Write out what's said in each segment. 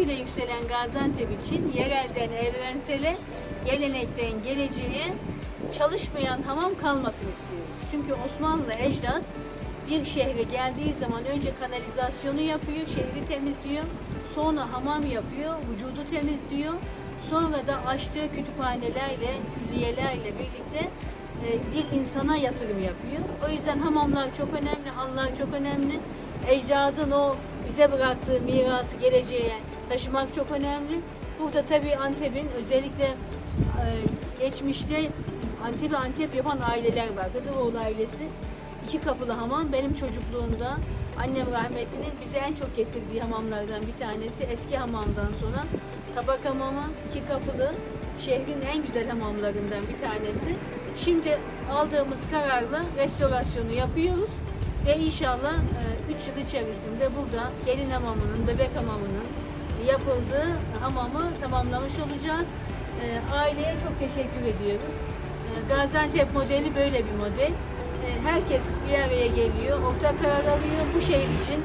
kültürüyle yükselen Gaziantep için yerelden evrensele, gelenekten geleceğe çalışmayan hamam kalmasın istiyoruz. Çünkü Osmanlı ecdat bir şehre geldiği zaman önce kanalizasyonu yapıyor, şehri temizliyor. Sonra hamam yapıyor, vücudu temizliyor. Sonra da açtığı kütüphanelerle, külliyelerle birlikte e, bir insana yatırım yapıyor. O yüzden hamamlar çok önemli, halılar çok önemli. Ecdadın o bize bıraktığı mirası geleceğe taşımak çok önemli. Burada tabii Antep'in özellikle e, geçmişte Antep'i Antep yapan aileler var. Gıdıroğlu ailesi. İki kapılı hamam benim çocukluğumda annem rahmetlinin bize en çok getirdiği hamamlardan bir tanesi. Eski hamamdan sonra tabak hamamı, iki kapılı şehrin en güzel hamamlarından bir tanesi. Şimdi aldığımız kararla restorasyonu yapıyoruz ve inşallah 3 yıl içerisinde burada gelin hamamının, bebek hamamının yapıldığı hamamı tamamlamış olacağız. E, Aileye çok teşekkür ediyoruz. E, Gaziantep modeli böyle bir model. E, Herkes bir araya geliyor, ortak karar alıyor bu şehir için,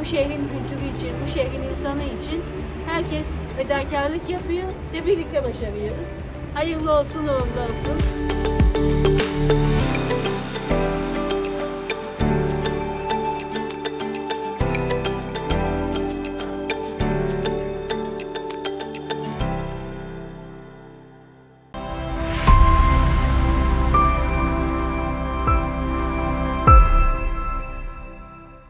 bu şehrin kültürü için, bu şehrin insanı için herkes fedakarlık yapıyor ve birlikte başarıyoruz. Hayırlı olsun, uğurlu olsun.